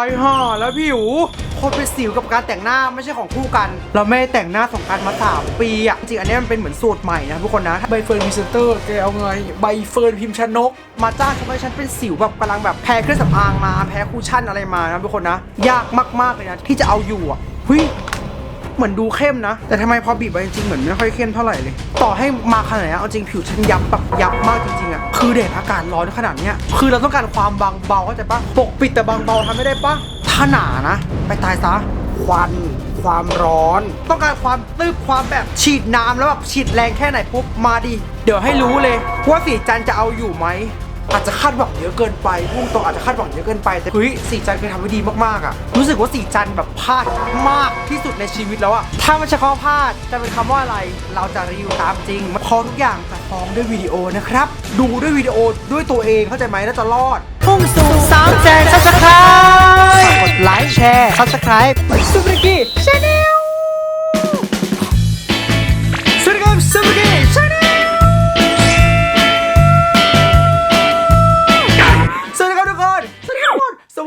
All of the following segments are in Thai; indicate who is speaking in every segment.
Speaker 1: อยห่อแล้วผิวคนเป็นสิวกับการแต่งหน้าไม่ใช่ของคู่กัน เราไม่แต่งหน้าสงการมาสามปีอะจริงอันนี้มันเป็นเหมือนสูตรใหม่นะทุกคนนะใบเฟิร์นพิมเซนเตอร์แกเอาไงใบเฟิร์นพิมพ์ชนก มาจ้างทำให้ฉันเป็นสิวแบบกำลังแบบแพ้เครื่องสำอางมาแพ้คูชั่นอะไรมานะทุกคนนะ ยากมากๆเลยนะที่จะเอาอยู่อะเฮ้ย เหมือนดูเข้มนะ แต่ทำไมพอบีบไปจริงๆเหมือนไม่ค่อยเข้มเท่าไหร่เลย ต่อให้มาขนาดนี้เอาจริงผิวฉันยับแบบยับมากจริงๆอะคือแดดอากาศร้อนขนาดเนี้ยคือเราต้องการความบางเบาเข้าใจปะปกปิดแต่บางเบาทำไม่ได้ปะถ้าหนานะ ไปตายซะควันความร้อน ต้องการความตึบความแบบฉีดน้ำแล้วแบบฉีดแรงแค่ไหนปุ๊บมาดิเดี๋ยวให้รู้เลยว่าสีจันจะเอาอยู่ไหม อาจจะคาดหวังเยอะเกินไปพุ่งตรงอาจจะคาดหวังเยอะเกินไปแต่เฮ้ยสีจันทร์เคยทำไว้ดีมากๆอะรู้สึกว่าสีจันทร์แบบพลาดมากที่สุดในชีวิตแล้วอะถ้าไม่ใช่คำว่าพลาดจะเป็นคำว่าอะไร เราจะรีวิวตามจริงพอทุกอย่างจะฟ้องด้วยวิดีโอนะครับดูด้วยวิดีโอด้วยตัวเองเข้าใจไหมแล้วจะรอดพุ่งสู่สามแสนซับสไครต์กดไลค์แชร์ซับสไครต์ซูเปอร์กี้ชาแนล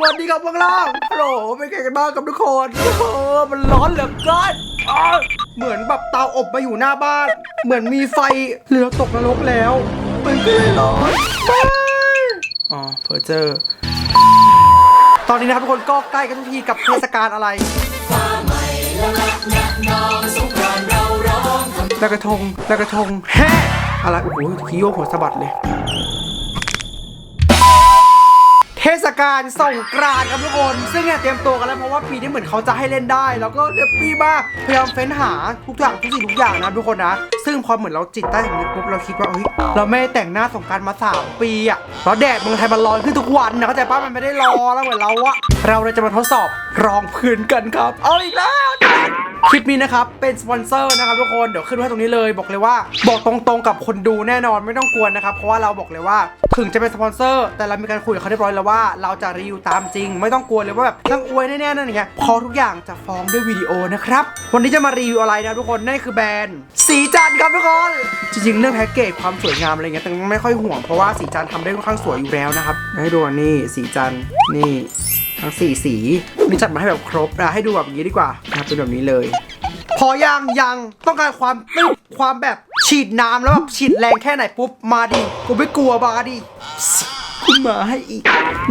Speaker 1: วัสดีครับข้างล่างฮัลโหลเป็นไงกันบ้างครับทุกคนเออมันร้อนเหลือเกินอ้าวเหมือนแบบเตาอบมาอยู่หน้าบ้าน เหมือนมีไฟหรือเราตกนรกแล้ว มันก็เลยร้อนไปอ๋อเพอเจอร์ตอนนี้นะครับทุกคนก็ใกล้กันทุกทีกับเทศกาลอะไรลอยกระทงลอยกระทงแฮ่อะไรโอ้โหขี้โยกหัวสะบัดเลย กาลสงกรานต์ครับทุกคน ซึ่งเนี่ยเตรียมตัวกันแล้วเพราะว่าปีนี้เหมือนเขาจะให้เล่นได้ แล้วก็เรียบปีมากพยายามเฟ้นหาทุกอย่างทุกสิ่งทุกอย่างนะทุกคนนะ ซึ่งพอเหมือนเราจิตใต้สำนึกปุ๊บเราคิดว่าเฮ้ยเราไม่ได้แต่งหน้าสงกรารมาสามปีอะแล้วแดดเมืองไทยมันร้อนขึ้นทุกวันนะเข้าใจป้ะมันไม่ได้รอแล้วเหมือนเราอะเราเลยจะมาทดสอบรองพื้นกันครับ เอาอีกแล้วจารย์คลิปนี้นะครับ เป็นสปอนเซอร์นะครับทุกคนเดี๋ยวขึ้นไว้ตรงนี้เลยบอกเลยว่า บอกตรงๆกับคนดูแน่นอนไม่ต้องกลัวนะครับ เพราะว่าเราบอกเลยว่า ถึงจะเป็นสปอนเซอร์ แต่เรามีการคุยกับเขาเรียบร้อยแล้วว่า เราจะรีวิวตามจริง ไม่ต้องกลัวเลยว่าแบบต้องอวยแน่ๆนั่นอย่างเงี้ยพอทุกอย่างจะฟ้องด้วยวิดีโอนะครับวันนี้จะมารีวิวอะไรนะทุกคนนั่นคือแบรนด์สีจันครับทุกคนจริงๆเรื่องแพ็กเกจความสวยงามอะไรเงี้ยแต่ไม่ค่อยห่วงเพราะว่าสีจันทร์ทำได้ค่อนข้างสวยอยู่แล้วนะครับให้ดูนี่สีจันนี่ทั้งสี่สีนี่จัดมาให้แบบครบนะให้ดูแบบนี้ดีกว่านะเป็นแบบนี้เลย พอยังยังต้องการความความแบบฉีดน้ำแล้วแบบฉีดแรงแค่ไหนปุ๊บมาดิกูไม่กลัวมาดิ คุณมาให้อีก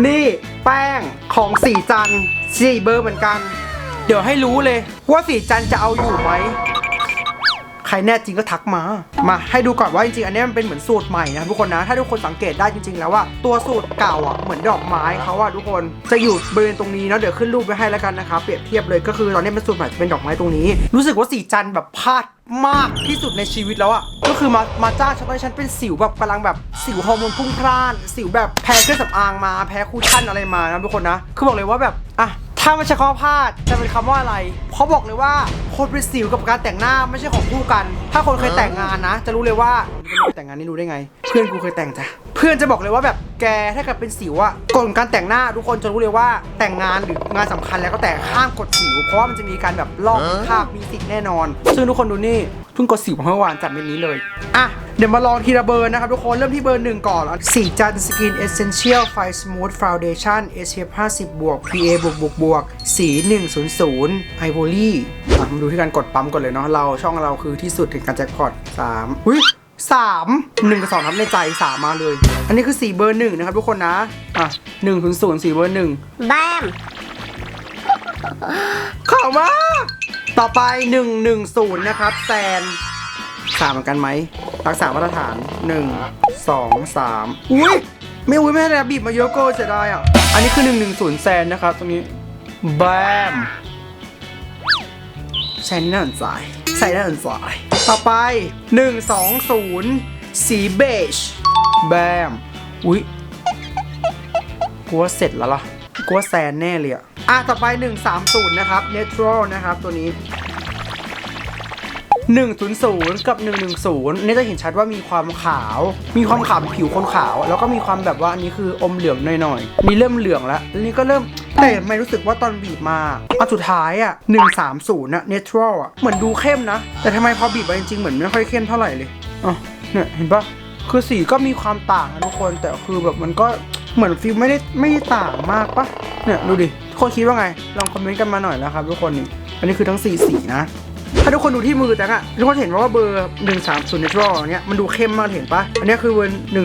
Speaker 1: นี่แป้งของสีจันสี่เบอร์เหมือนกัน เดี๋ยวให้รู้เลยว่าสีจันจะเอาอยู่ไหม ครแน่จริงก็ทักมา มาให้ดูก่อนว่าจริงๆอันนี้มันเป็นเหมือนสูตรใหม่นะทุกคนนะ ถ้าทุกคนสังเกตได้จริง ๆ แล้วว่าตัวสูตรเก่าอะเหมือนดอกไม้เขาอะทุกคนจะอยู่บริเวณตรงนี้นะเดี๋ยวขึ้นรูปไว้ให้แล้วกันนะครับเปรียบเทียบเลยก็คือตอนนี้เป็นสูตรใหม่จะเป็นดอกไม้ตรงนี้ รู้สึกว่าสีจันแบบพลาดมากที่สุดในชีวิตแล้วอะ ก็คือมามาจ้าฉันว่าฉันเป็นสิวแบบกำลังแบบสิวฮอร์โมนพุ่งพล่าน สิวแบบแพ้เครื่องสำอางมาแพ้คูชั่นอะไรมานะทุกคนนะ คือบอกเลยว่าแบบ อะ ถ้าไม่ใช่คำว่าพลาดจะเป็นคำว่าอะไร เพราะบอกเลยว่าคนเป็นสิวกับการแต่งหน้าไม่ใช่ของคู่กัน ถ้าคนเคยแต่งงานนะ จะรู้เลยว่าคนเคยแต่งงานนี่รู้ได้ไง เพื่อนกูเคยแต่งจ้ะเพื่อนจะบอกเลยว่าแบบแกถ้าเกิดเป็นสิวอะก่อนการแต่งหน้าทุกคนจะรู้เลยว่าแต่งงานหรืองานสำคัญแล้วก็แต่ห้ามกดสิว เพราะว่ามันจะมีการแบบลอกคราบมีสิทธิ์แน่นอน ซึ่งทุกคนดูนี่เพิ่งกดสิวมาเมื่อวานจัดเม็ดนี้เลยอะเดี๋ยวมาลองทีละเบอร์นะครับทุกคน เริ่มที่เบอร์หนึ่งก่อนสีจันสกินเอเซนเชียลไฟสมูทฟาวเดชั่น SPF 50บวก PA บวกบวกบวกสี 100ไอโวลี่มาดูที่การกดปั๊มก่อนเลยเนาะเราช่องเราคือที่สุดถึงการแจ็คพอต3อุ้ยสามหนึ่งกับสองทับในใจสามมาเลย อันนี้คือสีเบอร์หนึ่งนะครับทุกคนนะ อะหนึ่งศูนย์ศูนย์สีเบอร์หนึ่ง
Speaker 2: แบม
Speaker 1: ข่าวมากต่อไป110นะครับแซนสามเหมือนกันไหมรักษามาตรฐาน1 2 3อุ้ยไม่อุ้ยไม่ให้แล้วบีบมาเยอะเก็เสียดายอะ อันนี้คือ110แซนนะครับ ตรงนี้แบมแซนนี่น่าสนใจใส่น่าสนใจ ต่อไป 120 สีเบจแบม อุ้ยกูว่าเสร็จแล้วล่ะกูว่าแซนแน่เลยอะอะ ต่อไป 130 นะครับ Neutral นะครับ ตัวนี้ 100 กับ 110 นี่จะเห็นชัดว่ามีความขาว มีความขาวผิวคนขาว แล้วก็มีความแบบว่าอันนี้คืออมเหลืองหน่อยๆนี่เริ่มเหลืองแล้วอันนี้ก็เริ่ม แต่ไม่รู้สึกว่าตอนบีบมาอันสุดท้ายอะ130นะ Neutral อะ เหมือนดูเข้มนะ แต่ทำไมพอบีบไปจริงๆ เหมือนไม่ค่อยเข้มเท่าไหร่เลยอะเนี่ยเห็นปะคือสีก็มีความต่างนะทุกคน แต่คือแบบมันก็เหมือนฟิลไม่ได้ไม่ได้ต่างมากปะเนี่ยดูดิทุกคนคิดว่าไง ลองคอมเมนต์กันมาหน่อยนะครับทุกคนนี่อันนี้คือทั้ง4สีนะ ถ้าทุกคนดูที่มือแต่อะทุกคนเห็นว่าเบอร์130 natural เนี้ยมันดูเข้มมากเห็นปะอันนี้คือเบอร์100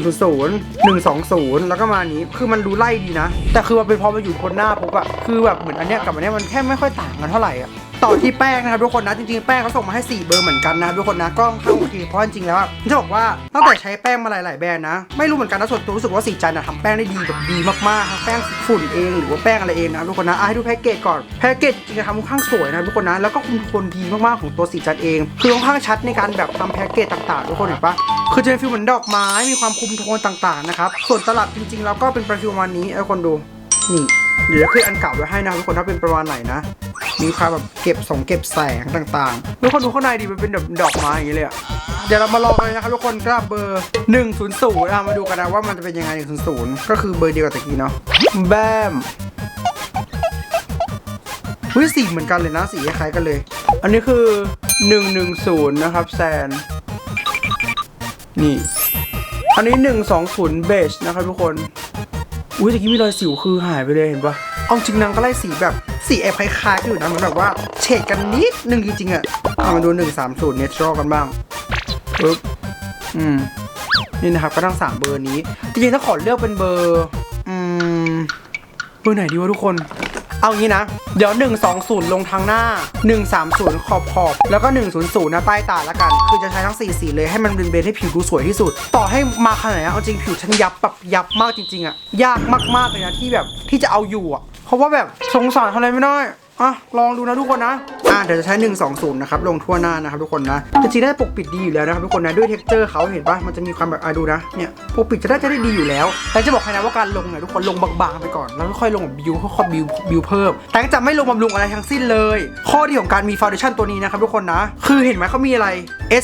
Speaker 1: 120 แล้วก็มาอันนี้คือมันดูไล่ดีนะ แต่คือมันเป็นพอมาอยู่คนหน้าปุ๊บอะคือแบบเหมือนอันเนี้ยกับอันเนี้ยมันแค่ไม่ค่อยต่างกันเท่าไหร่อะ ต่อที่แป้งนะครับทุกคนนะจริงๆแป้งเขาส่งมาให้ 4 เบอร์เหมือนกันนะทุกคนนะก็ค่อนข้างโอเคเพราะจริงๆแล้วจะบอกว่าตั้งแต่ใช้แป้งมาหลายๆแบรนด์นะ ไม่รู้เหมือนกันนะส่วนตัวรู้สึกว่าสีจันทร์อะทำแป้งได้ดีแบบดีมากๆทั้งแป้งฝุ่นเองหรือว่าแป้งอะไรเองนะทุกคนนะให้ดูแพ็กเกจก่อนแพ็กเกจจริงๆทำค่อนข้างสวยนะทุกคนนะแล้วก็คุมโทนดีมากๆของตัวสีจันทร์เอง คือค่อนข้างชัดในการแบบทำแพ็กเกจต่างๆทุกคนเห็นปะคือจะเป็นฟิลเหมือนดอกไม้มีความคุมโทนต่างๆนะครับส่วนตลับจริงๆแล้วก็เป็นประฟิลประมาณนี้ให้คนดูนี่เดี๋ยวจะขึ้นอันเก่าไว้ให้นะทุกคนถ้าเป็นประมาณไหนนะ มีความแบบเก็บสงเก็บแสงต่างๆ ทุกคนดูข้างในดิมันเป็นแบบดอกไม้อย่างนี้เลยอะเดี๋ยวเรามาลองกันเลยนะครับทุกคนกับเบอร์ 100อะมาดูกันนะว่ามันจะเป็นยังไง 100 ก็คือเบอร์เดียวกับตะกี้เนาะแบมอุ้ยสีเหมือนกันเลยนะสีคล้ายกันเลย อันนี้คือ 110 นะครับแซน นี่ อันนี้ 120 เบจนะครับทุกคน อุ้ยตะกี้มีรอยสิวคือหายไปเลยเห็นปะ เอาจริงนางก็ไล่สีแบบสีแอบคล้ายๆกันอยู่นะเหมือนแบบว่าเฉดกันนิดนึงจริงๆอะเอามาดู130 Natural กันบ้างปึ๊บอืมนี่นะครับก็ทั้งสามเบอร์นี้จริงๆถ้าขอเลือกเป็นเบอร์ อืม เบอร์ไหนดีวะทุกคน เอางี้นะ เดี๋ยว 120 ลงทางหน้า 130 ขอบขอบ แล้วก็ 100 นะใต้ตาละกัน คือจะใช้ทั้ง4สีเลยให้มันเบนเบนให้ผิวดูสวยที่สุด ต่อให้มาขนาดนนะเอาจริงผิวฉันยับแบบยับมากจริงๆอะยากมากๆเลยนะที่แบบที่จะเอาอยู่อะเพราะว่าแบบสงสารทำอะไรไม่ได้ อะลองดูนะทุกคนนะอะเดี๋ยวจะใช้120นะครับลงทั่วหน้านะครับทุกคนนะจริงๆได้ปกปิดดีอยู่แล้วนะครับทุกคนนะด้วยเท็กเจอร์เขาเห็นปะมันจะมีความแบบอะดูนะเนี่ยปกปิดจะได้จะได้ดีอยู่แล้ว แต่จะบอกให้นะว่าการลงเนี่ยทุกคนลงบางๆไปก่อนแล้วค่อยๆลงแบบบิวค่อยๆบิวบิวเพิ่ม แต่จะไม่ลงบำรุงอะไรทั้งสิ้นเลย ข้อดีของการมีฟาวเดชั่นตัวนี้นะครับทุกคนนะ คือเห็นไหมเขามีอะไร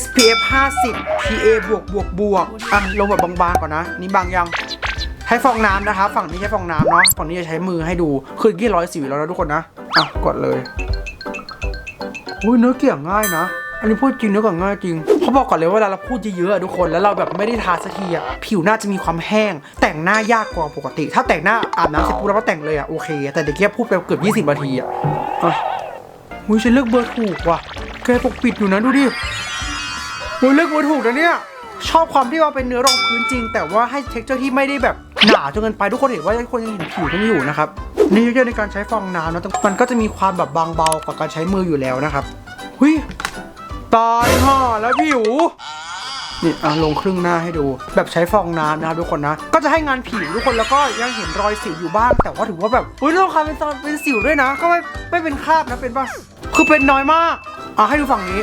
Speaker 1: SPF 50 PA บวกบวกบวกอะลงแบบบางๆก่อนนะนี่บางยังใช้ฟองน้ำนะครับฝั่งนี้ใช้ฟองน้ำเนาะฝั่งนี้จะใช้มือให้ดูคือกี่ร้อยสิวแล้วนะทุกคนนะ อะกดเลยอุ้ยเนื้อเกี่ยงง่ายนะ อันนี้พูดจริงเนื้อเกี่ยงง่ายจริงเขาบอกก่อนเลยว่าเวลาเราพูดเยอะๆอะทุกคนแล้วเราแบบไม่ได้ทาสักทีอะผิวหน้าจะมีความแห้ง แต่งหน้ายากกว่าปกติ ถ้าแต่งหน้าอาบน้ำเสร็จปุ๊บแล้วก็แต่งเลยอะโอเค แต่เด็กแค่พูดไปเกือบ20นาทีอะอะอุ้ยฉันเลือกเบอร์ถูกว่ะแกปกปิดอยู่นะดูดิโอ้ยเลือกเบอร์ถูกนะเนี่ย ชอบความที่ว่าเป็นเนื้อรองพื้นจริง แต่ว่าให้เท็กเจอร์ที่ไม่ได้แบบหนาจนเกินไปทุกคนเห็นว่าทุกคนยังเห็นผิวกันอยู่นะครับนี่เยอะในการใช้ฟองน้ำนะแต่มันก็จะมีความแบบบางเบากว่าการใช้มืออยู่แล้วนะครับหุยตายห่าแล้วผิวนี่อะลงครึ่งหน้าให้ดู แบบใช้ฟองน้ำนะครับทุกคนนะ ก็จะให้งานผิวทุกคนแล้วก็ยังเห็นรอยสิวอยู่บ้าง แต่ว่าถือว่าแบบอุ้ยลงคราเป็นตอนเป็นสิวด้วยนะ ก็ไม่ไม่เป็นคราบนะเป็นปะคือเป็นน้อยมากอะให้ดูฝั่งนี้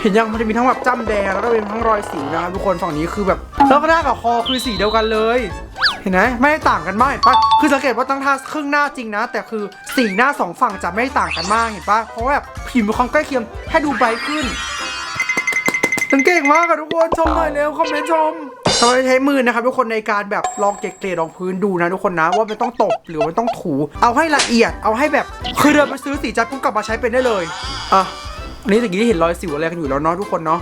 Speaker 1: เห็นยังมันจะมีทั้งแบบจ้ำแดงแล้วก็เป็นทั้งรอยสิวนะครับทุกคนฝั่งนี้คือแบบแล้วก็หน้ากับคอคือสีเดียวกันเลย เห็นไหมไม่ได้ต่างกันมากเห็นปะคือสังเกตว่าตั้งท่าครึ่งหน้าจริงนะ แต่คือสีหน้าสองฝั่งจะไม่ต่างกันมากเห็นปะเพราะแบบผิวมีความใกล้เคียงให้ดูไบรึขึ้นสังเกตมากอะทุกคนชมหน่อยเร็วคอมเมนต์ชมเราจะใช้มือนะครับทุกคนในการแบบลองเกลี่ยรองพื้นดูนะทุกคนนะว่ามันต้องตบหรือมันต้องถู เอาให้ละเอียดเอาให้แบบคือเดินไปซื้อสีจัดปุ๊บกลับมาใช้เป็นได้เลยอะ นนี้ตะกี้เห็นรอยสิวอะไรกันอยู่แล้วเนาะทุกคนเนาะ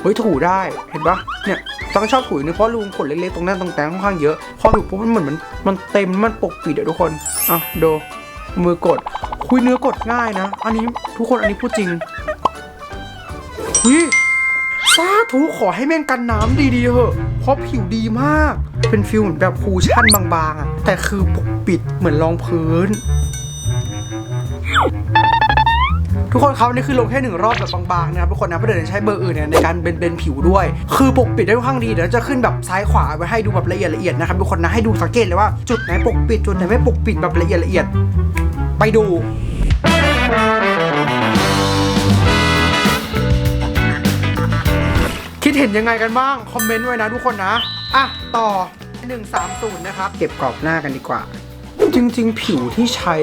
Speaker 1: เฮ้ยถูได้เห็นปะเนี่ยต้องชอบถูเนี่เพราะรูขนเล็กๆตรงนั้นตรงแตงค่อนข้างเยอะพอถูปุ๊บมันเหมือนมันมันเต็มมันปกปิดอะทุกคนอะดูมือกดคุยเนื้อกดง่ายนะ อันนี้ทุกคนอันนี้พูดจริงคุยสาธุขอให้แม่งกันน้ำดีๆเถอะเพราะผิวดีมาก เป็นฟิลเหมือนแบบคูชั่นบางๆอะแต่คือปกปิดเหมือนรองพื้น ทุกคนครับนี่คือลงแค่หนึ่งรอบแบบบางๆนะครับทุกคนนะเพราะเดี๋ยวจะใช้เบอร์อื่นเนี่ยในการเบนเบนผิวด้วย คือปกปิดได้ค่อนข้างดีเดี๋ยวจะขึ้นแบบซ้ายขวาไว้ให้ดูแบบละเอียดละเอียดนะครับทุกคนนะให้ดูสังเกตเลยว่าจุดไหนปกปิดจุดไหนไม่ปกปิดแบบละเอียดละเอียด ไปดูคิดเห็นยังไงกันบ้าง คอมเมนต์ไว้นะทุกคนนะ อะ ต่อ 130 นะครับ เก็บกรอบหน้ากันดีกว่า จริง ๆ ผิวที่ใช้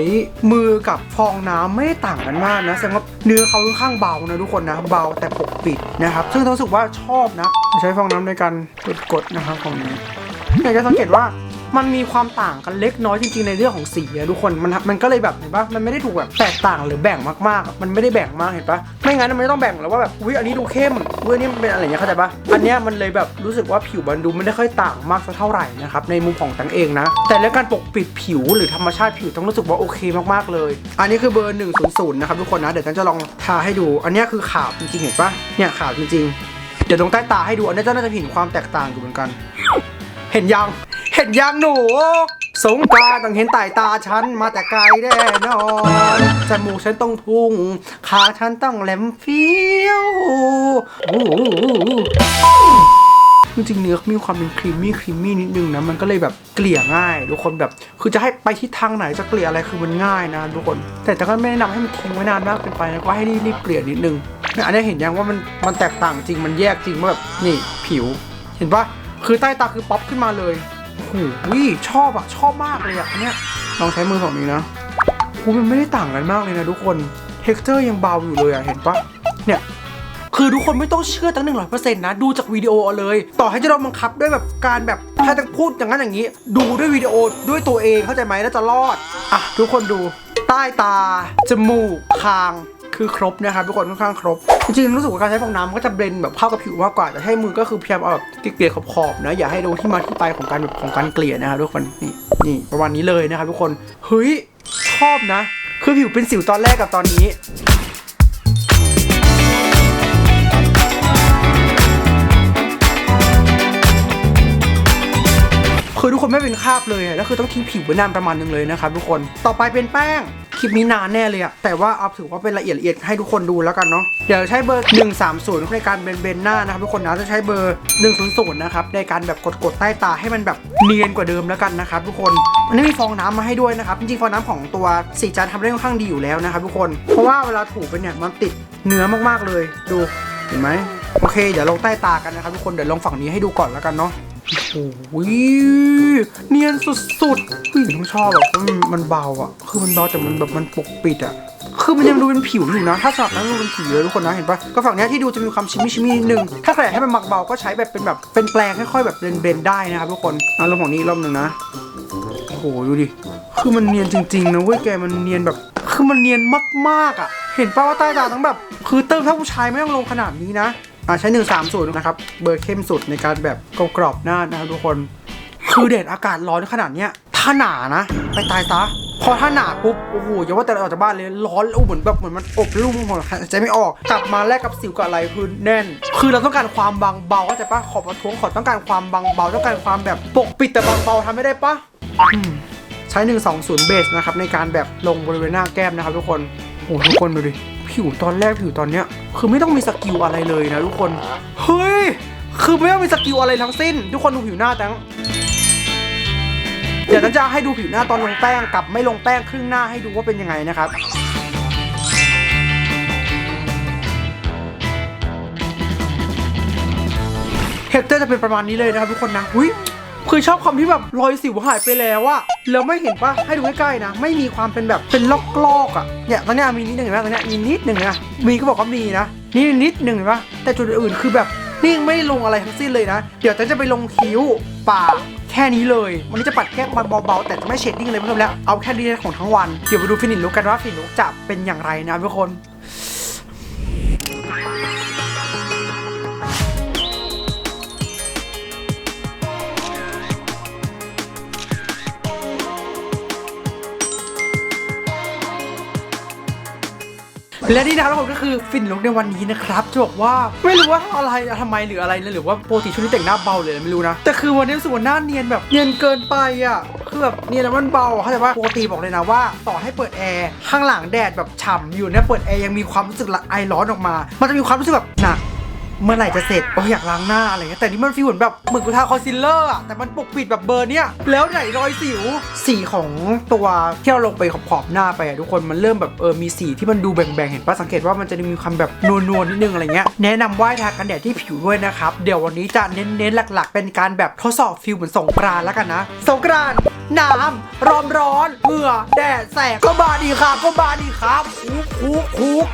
Speaker 1: มือกับฟองน้ำไม่ได้ต่างกันมากนะแสดงว่าเนื้อเขาค่อนข้างเบานะทุกคนนะเบาแต่ปกปิดนะครับ ซึ่งรู้สึกว่าชอบนะ ใช้ฟองน้ำในการกดๆนะครับของนี้อยากจะสังเกตว่า มันมีความต่างกันเล็กน้อยจริงๆในเรื่องของสีอะทุกคนมันมันก็เลยแบบเห็นปะมันไม่ได้ถูกแบบแตกต่างหรือแบ่งมากๆอะมันไม่ได้แบ่งมากเห็นปะไม่งั้นมันไม่ต้องแบ่งแล้วว่าแบบอุ้ยอันนี้ดูเข้มอุ้ยอันนี้เป็นอะไรเงี้ยเข้าใจปะอันเนี้ยมันเลยแบบรู้สึกว่าผิวมันดูไม่ได้ค่อยต่างมากสักเท่าไหร่นะครับในมุมของตังเองนะ แต่เรื่องการปกปิดผิวหรือธรรมชาติผิวต้องรู้สึกว่าโอเคมากๆเลย อันนี้คือเบอร์100นะครับทุกคนนะเดี๋ยวตังจะลองทาให้ดู อันนี้คือขาวจริงๆเห็นปะเนี่ยขาวจริงๆเดี๋ยวตรงใต้ตาให้ดูอันนี้จะน่าจะเห็นความแตกต่างอยู่เหมือนกัน เห็นยัง เห็นยังหนู สงกรารต้องเห็นไต่ตาฉันมาแต่ไกลแน่นอนจมูกฉันต้องพุ่ง ขาฉันต้องแหลมเฟี้ยวโอ้โหจริงๆเนื้อมีความเป็นครีมมี่ครีมมี่นิดนึงนะมันก็เลยแบบเกลี่ยง่ายทุกคนแบบคือจะให้ไปทิศทางไหนจะเกลี่ยอะไรคือมันง่ายนะทุกคน แต่แต่ก็ไม่แนะนำให้มันทิ้งไว้นานมากเกินไปนะก็ให้รีบๆเกลี่ยนิดนึงเนี่ยอันนี้เห็นยังว่ามันมันแตกต่างจริงมันแยกจริงว่าแบบนี่ผิว เห็นปะคือใต้ตาคือป๊อปขึ้นมาเลย หชอบอะชอบมากเลยอะเนี้ยลองใช้มือฝั่งนี้นะโอ้มันไม่ได้ต่างกันมากเลยนะทุกคน เท็กเจอร์ยังเบาอยู่เลยอะเห็นปะเนี่ยคือทุกคนไม่ต้องเชื่อตั้งหนึ่งร้อยเปอร์เซ็นต์นะ ดูจากวิดีโอเอาเลย ต่อให้จะโดนบังคับด้วยแบบการแบบถ้าจะพูดอย่างนั้นอย่างนี้ ดูด้วยวิดีโอด้วยตัวเองเข้าใจไหมแล้วจะรอด อะ ทุกคนดูใต้ตา จมูก คาง คือครบนะครับทุกคนค่อนข้างครบ จริงๆรู้สึกว่าการใช้ฟองน้ำก็จะเบลนแบบเข้ากับผิวมากกว่า แต่ให้มือก็คือพยายามเอาแบบเกลี่ยขอบๆนะอย่าให้ดูที่มาที่ไปของการแบบของการเกลี่ยนะครับทุกคนนี่นี่ประมาณนี้เลยนะครับทุกคนเฮ้ยชอบนะ คือผิวเป็นสิวตอนแรกกับตอนนี้คือทุกคนไม่เป็นคราบเลยแล้วคือต้องทิ้งผิวไว้นานประมาณนึงเลยนะครับทุกคน ต่อไปเป็นแป้ง คลิปนี้นานแน่เลยอะแต่ว่าเอาถือว่าเป็นละเอียดละเอียดให้ทุกคนดูแล้วกันเนาะเดี๋ยวใช้เบอร์ 130 ในการเบนเบนหน้านะครับทุกคนนะจะใช้เบอร์ 100นะครับในการแบบกดๆใต้ตาให้มันแบบเนียนกว่าเดิมแล้วกันนะครับทุกคนอันนี้มีฟองน้ำมาให้ด้วยนะครับจริงๆฟองน้ำของตัวสีจันทำได้ค่อนข้างดีอยู่แล้วนะครับทุกคนเพราะว่าเวลาถูไปเนี่ยมันติดเนื้อมากๆเลยดูเห็นไหมโอเค เดี๋ยวลงใต้ตากันนะครับทุกคนเดี๋ยวลองฝั่งนี้ให้ดูก่อนแล้วกันเนาะ โอ้ยเนียนสุดๆผู้หญิงต้องชอบแบบมันมันเบาอะ คือมันเบาแต่มันแบบมันปกปิดอะคือมันยังดูเป็นผิวอยู่นะ ถ้าสำหรับนั้นดูเป็นผิวเลยทุกคนนะ เห็นปะก็ฝั่งนี้ที่ดูจะมีความชิมิชิมินิดนึง ถ้าใครให้มันหมักเบาก็ใช้แบบเป็นแบบเป็นแปรงค่อยๆแบบเบนๆได้นะครับทุกคนเอาลงของนี้รอบหนึ่งนะ โอ้โหดูดิ คือมันเนียนจริงๆนะเว้ยแกมันเนียนแบบ คือมันเนียนมากๆอะ เห็นป่าว่าใต้ตาต้องแบบ คือเติมถ้าผู้ชายไม่ต้องลงขนาดนี้นะ ใช้ 1 3 0 นะครับ เบอร์เข้มสุดในการแบบกรอบหน้านะครับทุกคน คือเดดอากาศร้อนขนาดเนี้ยถ้าหนานะ ไปตายซะพอถ้าหนาปุ๊บโอ้โหอย่าว่าแต่เราออกจากบ้านเลยร้อนแล้เหมือนแบบเหมือนมันอบรุ่มหัวหายใจไม่ออกกลับมาแลกกับสิวกับอะไรคือแน่น คือเราต้องการความบางเบาเข้าใจปะขอบประท้วงขอต้องการความบางเบาต้องการความแบบปกปิดแต่บางเบาทำไม่ได้ปะใช้ 120 เบสนะครับในการแบบลงบริเวณหน้าแก้มนะครับทุกคนโอ้โหทุกคนดูดิ ผิวตอนแรกผิวตอนเนี้ย คือไม่ต้องมีสกิลอะไรเลยนะทุกคน เฮ้ย คือไม่ต้องมีสกิลอะไรทั้งสิ้น ทุกคนดูผิวหน้าแตงเดี๋ยวนั้นจะให้ดูผิวหน้าตอนลงแป้งกับไม่ลงแป้งครึ่งหน้าให้ดูว่าเป็นยังไงนะครับเฮกเตอร์จะเป็นประมาณนี้เลยนะครับทุกคนนะอุ้ย คือชอบความที่แบบรอยสิวหายไปแล้วอะแล้วไม่เห็นปะให้ดูใกล้ๆนะ ไม่มีความเป็นแบบเป็นลอกๆอะเนี่ยตอนเนี้ยมีนิดหนึ่งเห็นไหมตอนเนี้ยมีนิดหนึ่งนะมีก็บอกว่ามีนะนี่นิดหนึ่งเห็นปะแต่จุดอื่นคือแบบนี่ไม่ลงอะไรทั้งสิ้นเลยนะ เดี๋ยวจะไปลงคิ้วปากแค่นี้เลย วันนี้จะปัดแค่มเบาๆ แต่จะไม่เชดดิ้งเลยเพิ่มแล้ว เอาแค่ดีของทั้งวัน เดี๋ยวไปดูฟินิชลุกกันว่าฟินิชลุกจะเป็นอย่างไรนะทุกคน และนี่นะครับทุกคนก็คือฟินลุกในวันนี้นะครับจะบอกว่าไม่รู้ว่าอะไรทำไมหรืออะไรหรือว่าปกติช่วงนี้แต่งหน้าเบาเลยไม่รู้นะแต่คือวันนี้รู้สึกว่าหน้าเนียนแบบเนียนเกินไปอะคือแบบเนียนแล้วมันเบาเข้าใจปะปกติบอกเลยนะว่า ต่อให้เปิดแอร์ข้างหลังแดดแบบฉ่ำอยู่เนี่ยเปิดแอร์ยังมีความรู้สึกละไอร้อนออกมา มันจะมีความรู้สึกแบบหนัก เมื่อไหร่จะเสร็จโอ้ยอยากล้างหน้าอะไรเงี้ยแต่นี่มันฟีลเหมือนแบบเหมือนกูทาคอนซีลเลอร์อะแต่มันปกปิดแบบเบอร์เนี้ยแล้วไหนรอยสิว สีของตัวที่เราลงไปขอบๆหน้าไปอะทุกคนมันเริ่มแบบเออมีสีที่มันดูแบ่งๆเห็นปะสังเกตว่ามันจะมีความแบบนวลๆนิดนึงอะไรเงี้ยแนะนำว่าให้ทากันแดดที่ผิวด้วยนะครับเดี๋ยววันนี้จะเน้นๆหลัก ๆ เป็นการแบบทดสอบฟิลเหมือนสงกรานแล้วกันนะสงกรานน้ำร้อนร้อนเหงื่อแดดแสกก็บาดีครับก็บาดีครับคุกคุกคุก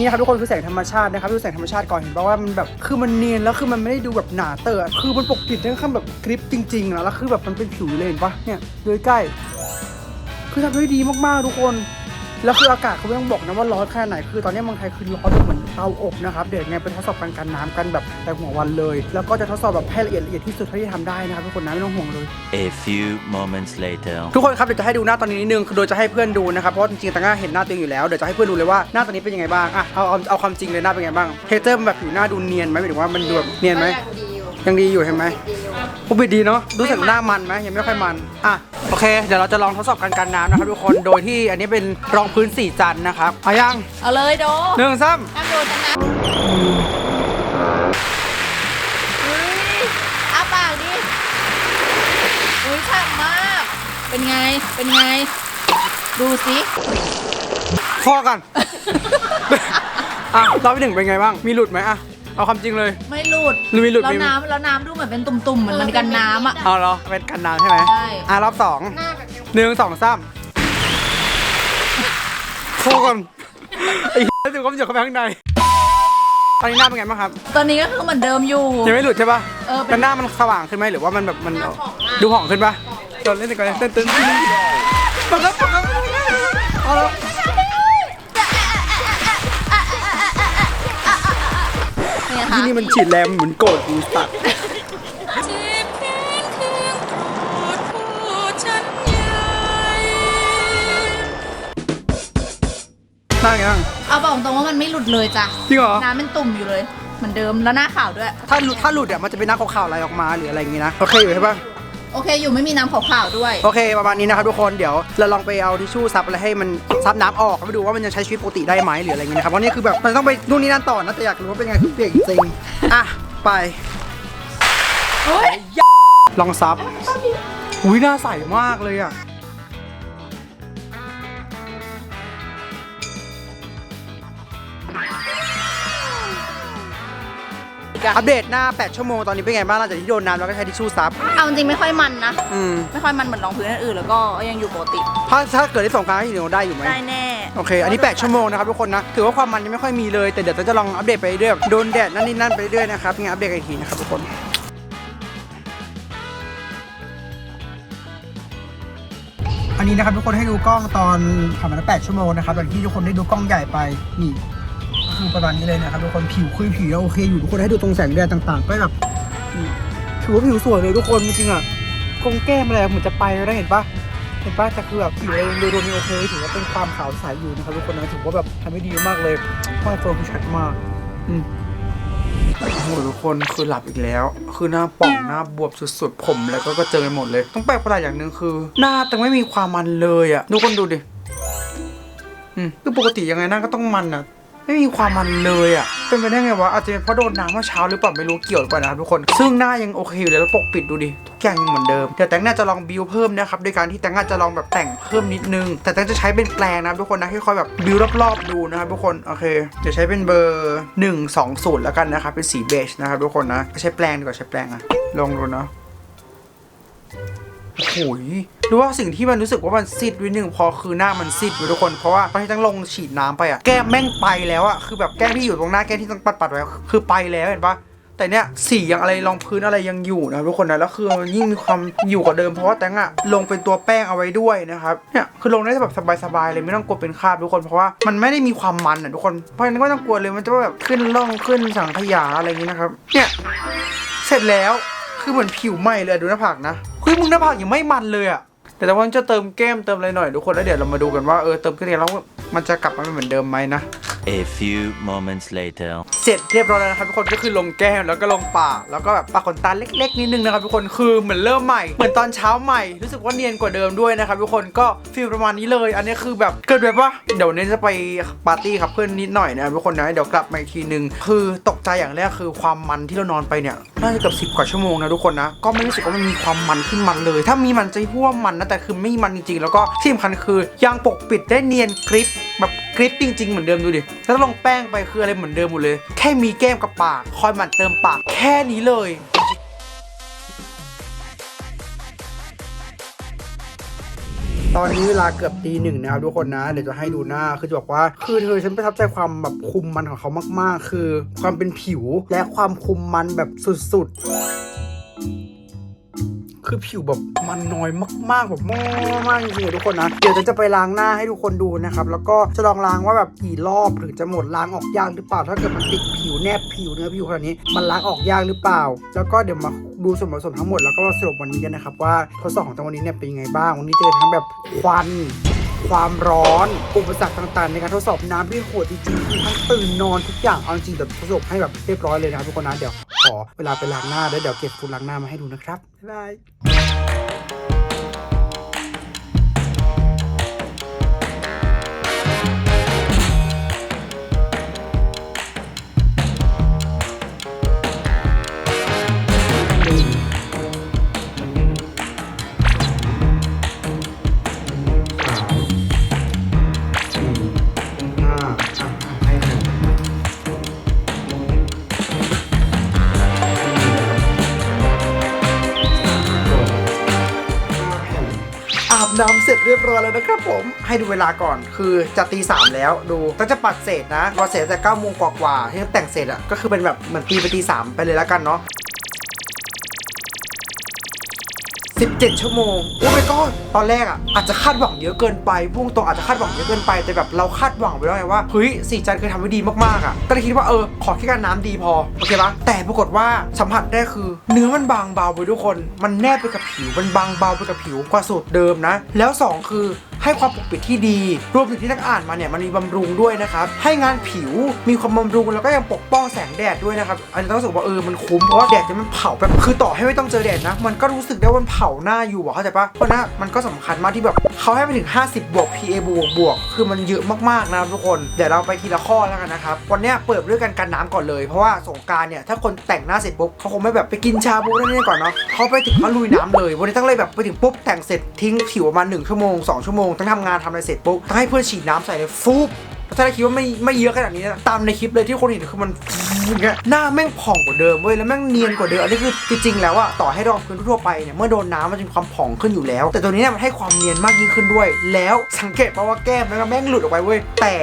Speaker 1: นี่นะครับทุกคนคือแสงธรรมชาตินะครับดูแสงธรรมชาติก่อนเห็นป่าว่ามันแบบคือมันเนียนแล้วคือมันไม่ได้ดูแบบหนาเตอะคือมันปกปิดได้ค่อนข้างแบบกริปจริงๆแล้วแล้วคือแบบมันเป็นผิวเลยเห็นปะเนี่ยดูใกล้คือทำได้ดีมากๆทุกคน แล้วคืออากาศเขาไม่ต้องบอกนะว่าร้อนแค่ไหนคือตอนนี้เมืองไทยคือร้อนเหมือนเตาอบนะครับเดี๋ยวยังไงไปทดสอบการกันน้ำกันแบบแต่หัววันเลย แล้วก็จะทดสอบแบบให้ละเอียดละเอียดที่สุดเท่าที่ทำได้นะครับทุกคนนะไม่ต้องห่วงเลย
Speaker 2: A few moments later.
Speaker 1: ทุกคนครับเดี๋ยวจะให้ดูหน้าตอนนี้นิดนึงคือโดยจะให้เพื่อนดูนะครับเพราะว่าจริงๆตังง่าเห็นหน้าตัวเองอยู่แล้วเดี๋ยวจะให้เพื่อนดูเลยว่าหน้าตอนนี้เป็นยังไงบ้างอะเอาเอาเอาความจริงเลยหน้าเป็นยังไงบ้างเทเตอร์มันแบบผิวหน้าดูเนียนไหมหมายถึงว่ามันดูแบบเนียนไหม
Speaker 3: ก็ยังดีอยู่
Speaker 1: ยังดีอยู่ใช่ไหม
Speaker 3: ดีอยู่
Speaker 1: ผู้บิดดีเนาะรู้สึกหน้ามันไหมยังไม่ค่อยมันอะโอเค เดี๋ยวเราจะลองทดสอบการกันน้ำนะครับทุกคนโดยที่อันนี้เป็นรองพื้นสีจันทร์นะครับเอายัง
Speaker 3: เอาเลยโด
Speaker 1: หนึ่งซ้
Speaker 3: ห้ามโดนกันนะเฮ้ยอ้าปากดิอุ้ยฉ่ำมาก เป็นไง เป็นไง ดูสิำ
Speaker 1: พอกัน อะรอบที่หนึ่งเป็นไงบ้างมีหลุดไหมอะ เอาความจริงเลย
Speaker 3: ไม่หลุด
Speaker 1: มีหลุด
Speaker 3: แล้ว
Speaker 1: มี
Speaker 3: น้ำแล้วน้ำดูเหมือนเป็นตุ่มๆเหมือนมันกันน้ำอะ
Speaker 1: เอาเหรอเป็นกันน้ำใช่ไหม
Speaker 3: ใช่
Speaker 1: อะรอบสอง
Speaker 3: หน้าแบบยัง
Speaker 1: หนึ่งสองสามโคกันไอ้เหี้ยถึงความหยดเข้าไปข้างในตอนนี้หน้าเป็นไงบ้างครับ
Speaker 3: ตอนนี้ก็คือเหมือนเดิมอยู่
Speaker 1: ยังไม่หลุดใช่ปะ
Speaker 3: เออเป็น
Speaker 1: แล้วหน้ามันสว่างขึ้นไหมหรือว่ามันแบบมันดูผ่องขึ้นปะตอนเล่นกันเต้นเต้นเต้นปกติปกติเอาแล้ว ที่
Speaker 3: ค่ะ
Speaker 1: นี่มันฉีดแรงเหมือนโกรธกูสัตว์
Speaker 4: เจ็บแค้นเคืองโกรธผู้ฉันใหญ่
Speaker 1: หน้าไงบ้าง
Speaker 3: เอาบอกตรงว่ามันไม่หลุดเลยจ้ะ
Speaker 1: จริงเหรอ
Speaker 3: น้ำเป็นตุ่มอยู่เลย เหมือนเดิมแล้วหน้าขาวด้วย
Speaker 1: ถ้าหลุดถ้าหลุดอะมันจะเป็นหน้าขาวๆอะไรออกมาหรืออะไรอย่างงี้นะ โอเคอยู่ใช่ปะ
Speaker 3: โอเคอยู่ไม่มีน้ำขาวๆด้วย
Speaker 1: โอเคประมาณนี้นะครับทุกคนเดี๋ยวเราลองไปเอาทิชชู่ซับอะไรให้มันซับน้ำออกแล้วไปดูว่ามันยังใช้ชีวิตปกติได้ไหมหรืออะไรเงี้ยนะครับเพราะนี่คือแบบมันต้องไปนู่นนี่นั่นต่อนะแต่อยากรู้ว่าเป็นไงคือเปียกจริงๆอะไป
Speaker 3: เฮ้ย
Speaker 1: ลองซับอุ้ยหน้าใสมากเลยอะ อัปเดตหน้า 8 ชั่วโมงตอนนี้เป็นไงบ้างหลังจากที่โดนน้ำแล้วก็ใช้ทิชชู่ซับ
Speaker 3: เอาจริงไม่ค่อยมันนะ
Speaker 1: อืม
Speaker 3: ไม่ค่อยมันเหมือนรองพื้นอื่นๆแล้วก็ยังอยู่ปกติ
Speaker 1: ถ้าถ้าเกิดได้สงกรารที่หนูได้อยู่ไหม
Speaker 3: ได้แน่
Speaker 1: โอเค อันนี้ 8 ชั่วโมงนะครับทุกคนนะ ถือว่าความมันยังไม่ค่อยมีเลย แต่เดี๋ยวจะลองอัปเดตไปเรื่อยๆโดนแดดนั่นนี่นั่นไปเรื่อยๆนะครับงั้นอัปเดตกันอีกทีนะครับทุกคน อันนี้นะครับทุกคนให้ดูกล้องตอนผ่านมาแล้ว8ชั่วโมงนะครับอย่างที่ทุกคนได้ดูกล้องใหญ่ไป นี่ คือประมาณนี้เลยนะครับทุกคนผิวคุยผิวโอเคอยู่ทุกคนให้ดูตรงแสงแดดต่างๆ ก็แบบถือว่าผิวสวยเลยทุกคนจริงๆอะกงแก้มอะไรเหมือนจะไปแล้วนะเห็นปะเห็นปะแต่คือแบบผิวเองโดยรวมโอเคถือว่าเป็นความขาวใสอยู่นะครับทุกคนนะถือว่าแบบทำได้ดีมากเลยเพราะไอโฟนคือชัดมากอืมโอ้โหทุกคนคือหลับอีกแล้ว คือหน้าป่องหน้าบวมสุดๆผมแล้วก็กระเจิงไปหมดเลย ต้องแปลกประหลาดอย่างหนึ่งคือ หน้าแต่ไม่มีความมันเลยอะทุกคนดูดิอืมคือปกติยังไงหน้าก็ต้องมันอะ ไม่มีความมันเลยอะ เป็นไปได้ไงวะ อาจจะเป็นเพราะโดนน้ำเมื่อเช้าหรือเปล่าไม่รู้เกี่ยวหรือเปล่านะครับทุกคน ซึ่งหน้ายังโอเคอยู่เลยแล้วปกปิดดูดิทุกอย่างยังเหมือนเดิมเดี๋ยวแตงน่าจะลองบิวเพิ่มนะครับโดยการที่แตงน่าจะลองแบบแต่งเพิ่มนิดนึง แต่แตงจะใช้เป็นแปลงนะทุกคนนะค่อยๆแบบบิวรอบๆดูนะครับทุกคนโอเคเดี๋ยวใช้เป็นเบอร์1 2 0แล้วกันนะครับเป็นสีเบจนะครับทุกคนนะใช้แปลงดีกว่าใช้แปลงอะลองดูเนาะ โอ้โหยรู้ว่าสิ่งที่มันรู้สึกว่ามันซีดวิดนึงพอคือหน้ามันซีดอยู่ทุกคน เพราะว่าตอนที่ต้องลงฉีดน้ำไปอะแก้มแม่งไปแล้วอะคือแบบแก้มที่อยู่ตรงหน้าแก้มที่ต้องปัดปัดๆไว้คือไปแล้วเห็นปะแต่เนี้ยสียังอะไรรองพื้นอะไรยังอยู่นะทุกคนนะแล้วคือยิ่งมีความอยู่กว่าเดิมเพราะว่าแตงอะลงเป็นตัวแป้งเอาไว้ด้วยนะครับเนี่ยคือลงได้แบบสบายๆเลยไม่ต้องกลัวเป็นคราบทุกคนเพราะว่ามันไม่ได้มีความมันอะทุกคนเพราะฉะนั้นก็ไม่ต้องกลัวเลยมันจะแบบขึ้นร่องขึ้นสังขยาอะไรอย่างนี้นะครับเนี่ยเสร็จแล้ว คือเหมือนผิวใหม่เลยดูหน้าผากนะเฮ้ยมึงหน้าผากยังไม่มันเลยอะแต่แต่ว่าจะเติมแก้มเติมอะไรหน่อยทุกคนแล้วเดี๋ยวเรามาดูกันว่าเออเติมขึ้นมแล้วมันจะกลับมาเป็นเหมือนเดิมไหมนะ
Speaker 2: A few moments later.
Speaker 1: เสร็จเรียบร้อยแล้วนะครับทุกคนก็คือลงแก้มแล้วก็ลงปากแล้วก็แบบปากขนตาเล็ก ๆ นิดนึงนะครับทุกคนคือเหมือนเริ่มใหม่เหมือนตอนเช้าใหม่ รู้สึกว่าเนียนกว่าเดิมด้วยนะครับทุกคนก็ฟีลประมาณนี้เลย อันนี้คือแบบเกิดแบบว่าเดี๋ยวเนี้จะไปปาร์ตี้ครับเพื่อนนิดหน่อยนะครับทุกคนนะเดี๋ยวกลับมาอีกทีนึง คือตกใจอย่างแรกคือความมันที่เรานอนไปเนี่ยน่าจะเกือบสิบกว่าชั่วโมงนะทุกคนนะก็ไม่รู้สึกว่ามันมีความมันขึ้นมันเลย ถ้ามีมันจะพูดว่ามันนะแต่คือไม่มันจริงๆแล้วก็ที่สำคัญคือยังปกปิดได้เนียนกริปแบบกริปจริง ๆ เหมือนเดิมดูดิแล้วลงแป้งไปคืออะไรเหมือนเดิมหมดเลย แค่มีแก้มกับปาก คอยหมั่นเติมปากแค่นี้เลยตอนนี้เวลาเกือบตีหนึ่งนะครับทุกคนนะ เดี๋ยวจะให้ดูหน้าคือจะบอกว่า คือเธอฉันประทับใจความแบบคุมมันของเขามากๆ คือ ความเป็นผิวและความคุมมันแบบสุดๆ คือผิวแบบมันน้อยมากๆแบบมากมากจริงๆทุกคนนะเดี๋ยวจะไปล้างหน้าให้ทุกคนดูนะครับแล้วก็จะลองล้างว่าแบบกี่รอบถึงจะหมดล้างออกยากหรือเปล่า ถ้าเกิดมันติดผิวแนบผิวเนื้อผิวขนาดนี้มันล้างออกยากหรือเปล่า แล้วก็เดี๋ยวมาดูส่วนผสมทั้งหมดแล้วก็สรุปวันนี้กันนะครับว่าทดสอบของตัวันนี้เนี่ยเป็นยังไงบ้างวันนี้เจอทั้งแบบควัน ความร้อน อุปสรรคต่างๆ ในการทดสอบน้ำที่โหดจริงๆทั้งตื่นนอนทุกอย่างเอาจริงๆเดี๋ยวทดสอบให้แบบเรียบร้อยเลยนะครับทุกคนนะเดี๋ยวขอเวลาไปล้างหน้าแล้วเดี๋ยวเก็บฝุ่นล้างหน้ามาให้ดูนะครับบ๊ายบาย เรียบร้อยแล้วนะครับผมให้ดูเวลาก่อนคือจะตีสามแล้วดูต้องจะปัดเศษนะปัดเศษแต่เก้าโมงกว่าๆที่แต่งเสร็จอะก็คือเป็นแบบเหมือนตีไปตีสามไปเลยแล้วกันเนาะ 17 ชั่วโมง โอ้ my god ตอนแรกอะอาจจะคาดหวังเยอะเกินไปพุ่งตรงอาจจะคาดหวังเยอะเกินไปแต่แบบเราคาดหวังไปแล้วไงว่าเฮ้ยสีจันเคยทำไว้ดีมากๆอะก็เลยคิดว่าเออขอแค่การน้ำดีพอโอเคปะแต่ปรากฏว่าสัมผัสได้คือ เนื้อมันบางเบาไปทุกคน มันแนบไปกับผิวมันบางเบาไปกับผิวกว่าสูตรเดิมนะ แล้วสองคือ ให้ความปกปิดที่ดี รวมถึงที่นักอ่านมาเนี่ยมันมีบำรุงด้วยนะครับ ให้งานผิวมีความบำรุงแล้วก็ยังปกป้องแสงแดดด้วยนะครับ อันนี้ต้องรู้สึกว่าเออมันคุ้มเพราะว่าแดดเนี่ยมันเผาแบบคือต่อให้ไม่ต้องเจอแดดนะ มันก็รู้สึกได้ว่ามันเผาหน้าอยู่อะเข้าใจปะเพราะน้ามันก็สำคัญมากที่แบบเขาให้ไปถึง 50 บวก PA บวกบวกคือมันเยอะมากๆนะทุกคนเดี๋ยวเราไปทีละข้อแล้วกันนะครับวันนี้เปิดด้วยกันกันน้ำก่อนเลยเพราะว่าสงการเนี่ยถ้าคนแต่งหน้าเสร็จปุ๊บเขาคงไม่แบบไปกินชาบูนั่นนี่ก่อนเนาะเขาไปถึงเขาลุยน้ำเลย วันนี้ต้องเลยแบบไปถึงปุ๊บแต่งเสร็จทิ้งผิวประมาณ1ชั่วโมง2ชั่วโมงต้องทำงานทำอะไรเสร็จปุ๊บต้องให้เพื่อนฉีดน้ำใส่เลยฟุบถ้าเราคิดว่าไม่ไม่เยอะขนาดนี้นะตามในคลิปเลยที่คนเห็นคือมันอย่างเงี้ยหน้าแม่งผ่องกว่าเดิมเว้ยแล้วแม่งเนียนกว่าเดิมอันนี้คือจริงๆแล้วอะต่อให้รองพื้นทั่วไปเนี่ยเมื่อโดนน้ำมันจะมีความผ่องขึ้นอยู่แล้ว แต่ตัวนี้เนี่ยมันให้ความเนียนมากยิ่งขึ้นด้วย แล้วสังเกตป่าว่าแก้มแล้วแม่งหลุดออกไปเว้ยแต่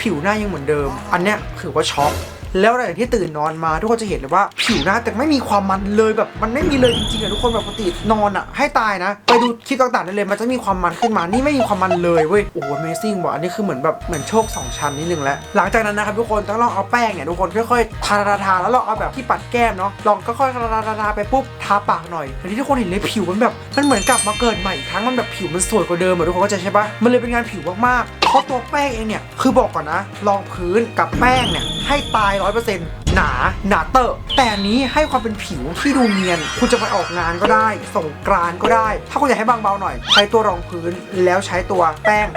Speaker 1: ผิวหน้ายังเหมือนเดิม อันเนี้ยถือว่าช็อก แล้วหลังจากที่ตื่นนอนมาทุกคนจะเห็นเลยว่าผิวหน้าแต่ไม่มีความมันเลยแบบมันไม่มีเลยจริงๆอะทุกคนแบบปกตินอนอะให้ตายนะ ไปดูคลิปต่างๆได้เลยมันจะมีความมันขึ้นมานี่ไม่มีความมันเลยเว้ยโอ้โห Amazing ว่ะอันนี้คือเหมือนแบบเหมือนโชคสองชั้นนิดนึงแล้วหลังจากนั้นนะครับทุกคนต้องลองเอาแป้งเนี่ยทุกคนค่อยๆทาทาทาแล้วลองเอาแบบที่ปัดแก้มเนาะลองค่อยๆทาทาทาไปปุ๊บทาปากหน่อยแต่ที่ทุกคนเห็นเลยผิวมันแบบมันเหมือนกลับมาเกิดใหม่อีกครั้งมันแบบผิวมันสวยกว่าเดิมอะทุกคนเข้าใจใช่ปะมันเลยเป็นงานผิวมากๆเพราะตัวแป้งเองเนี่ยคือบอกก่อนนะรองพื้นกับแป้งเนี่ยให้ตายร้อยเปอร์เซ็นต์หนาหนาเตอะแต่อันนี้ให้ความเป็นผิวที่ดูเนียน คุณจะไปออกงานก็ได้ ส่งกรานก็ได้ ถ้าคุณอยากให้บางเบาหน่อย ใช้ตัวรองพื้นแล้วใช้ตัวแป้ง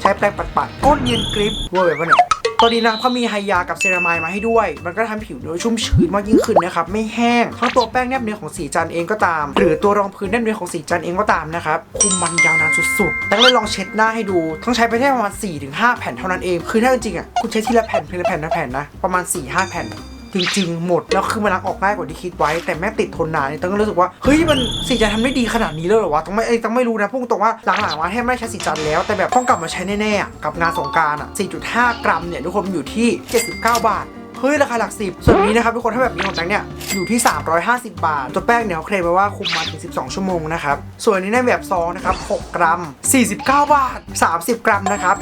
Speaker 1: ใช้แป้งปัดๆก้นเนียนกริปเวอร์แบบเนี่ย ตอนนี้นะเขามีไฮยากับเซรามายมาให้ด้วย มันก็ทำให้ผิวเนื้อชุ่มชื้นมากยิ่งขึ้นนะครับ ไม่แห้งทั้งตัวแป้งแนบเนื้อของสีจันเองก็ตาม หรือตัวรองพื้นแนบเนื้อของสีจันเองก็ตามนะครับ คุมมันยาวนานสุดๆ แต่ก็เลยลองเช็ดหน้าให้ดู ต้องใช้ไปแค่ประมาณ4-5 แผ่นเท่านั้นเอง คือถ้าจริงๆอะ คุณใช้ทีละแผ่นทีละแผ่นละแผ่นนะ ประมาณ 4-5 แผ่น จริง ๆ หมด แล้วคือมันล้างออกง่ายกว่าที่คิดไว้ แต่แม่ติดทนนานนี่ต้องรู้สึกว่า เฮ้ย มันสีจันทำได้ดีขนาดนี้เลยเหรอวะ ต้องไม่ต้องไม่รู้นะพุ่งตรงว่าหลังๆมาแทบไม่ใช้สีจันทร์แล้ว แต่แบบต้องกลับมาใช้แน่ๆกับงานสงการอะ4.5 กรัมเนี่ยทุกคนอยู่ที่ 79 บาท เฮ้ย ราคาหลักสิบส่วนนี้นะครับทุกคนถ้าแบบนี้ของแตงเนี่ยอยู่ที่ 350 บาท ตัวแป้งเนี่ยเขาเคลมไว้ว่าคุมมันถึง 12 ชั่วโมงนะครับ ส่วนนี้ในแบบซองนะครับ 6 กรัม 49 บาท 30 กรัมนะครับ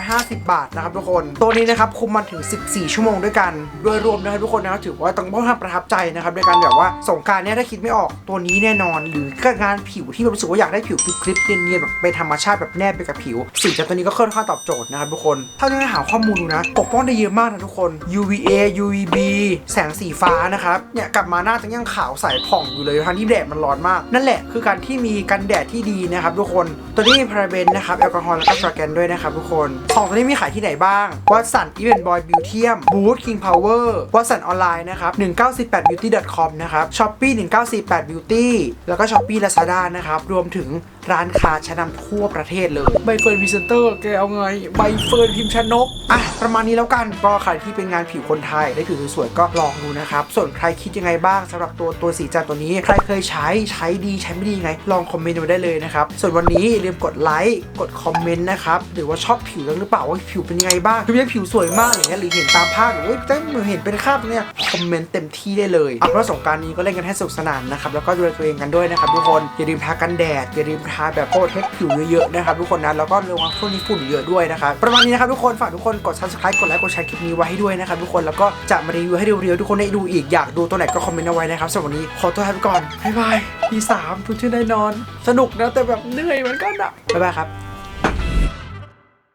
Speaker 1: 350 บาทนะครับทุกคน ตัวนี้นะครับคุมมันถึง 14 ชั่วโมงด้วยกัน โดยรวมนะครับทุกคนนะถือว่าต้องต้องทำประทับใจนะครับในการแบบว่าสงการเนี่ยถ้าคิดไม่ออกตัวนี้แน่นอน หรือก็งานผิวที่แบบรู้สึกว่าอยากได้ผิวคลิปเนียนๆแบบเป็นธรรมชาติแบบแนบไปกับผิวสีจากตัวนี้ก็ค่อนข้างตอบโจทย์นะครับทุกคน ถ้าจะหาข้อมูลดูนะปกป้องได้เยอะมากนะทุกคน UVA UVB แสงสีฟ้านะครับ เนี่ยกลับมาหน้าจะยังขาวใสผ่องอยู่เลยทั้งที่แดดมันร้อนมาก นั่นแหละคือการที่มีกันแดดที่ดีนะครับทุกคน ตัวนี้มีพาราเบนนะครับแอลกอฮอล์แล้วก็ฟราแกนด้วยนะครับทุกคนของตัวนี้มีขายที่ไหนบ้างวัตสันอีเวนต์บอยบิวเทียมบูธคิงพาวเวอร์วัตสันออนไลน์นะครับ1948 beauty com นะครับช้อปปี้1948 beauty แล้วก็ช้อปปี้ลาซาด้านะครับรวมถึง ร้านค้าชั้นนำทั่วประเทศเลยใบเฟิร์นพรีเซนเตอร์แกเอาไงใบเฟิร์นพิมพ์ชนกอะประมาณนี้แล้วกันก็ใครที่เป็นงานผิวคนไทยได้ผิวสวยๆก็ลองดูนะครับส่วนใครคิดยังไงบ้างสำหรับตัวตัวสีจันทร์ตัวนี้ ใครเคยใช้ใช้ดีใช้ไม่ดียังไง ลองคอมเมนต์มาได้เลยนะครับส่วนวันนี้อย่าลืมกดไลค์กดคอมเมนต์นะครับหรือว่าชอบผิวแล้วหรือเปล่าว่าผิวเป็นยังไงบ้างคือยังผิวสวยมากอย่างเงี้ยหรือเห็นตามภาพหรือว่าเอ้ยแต่เห็นเป็นคราบตรงเนี้ยคอมเมนต์เต็มที่ได้เลยเอาเพราะสงกรารนี้ก็เล่นกันให้สนุกสนานนะครับแล้วก็ดูแลตัวเองกันด้วยนะครับทุกคนอย่าลืมทากันแดดอย่าลืมทาแบบโปรเทคผิวเยอะๆนะครับทุกคนนะแล้วก็ระวังช่วงนี้ฝุ่นเยอะด้วยนะครับประมาณนี้นะครับทุกคนฝากทุกคนกด subscribe กดไลค์กดแชร์คลิปนี้ไว้ให้ด้วยนะครับทุกคนแล้วก็จะมารีวิวให้เร็วๆทุกคนได้ดูอีกอยากดูตัวไหนก็คอมเมนต์เอาไว้นะครับสำหรับวันนี้ขอตัวลาไปก่อนบ๊ายบายทีสามทุกชื่อได้นอน สนุกนะแต่แบบเหนื่อยเหมือนกันอะบ๊ายบายครับ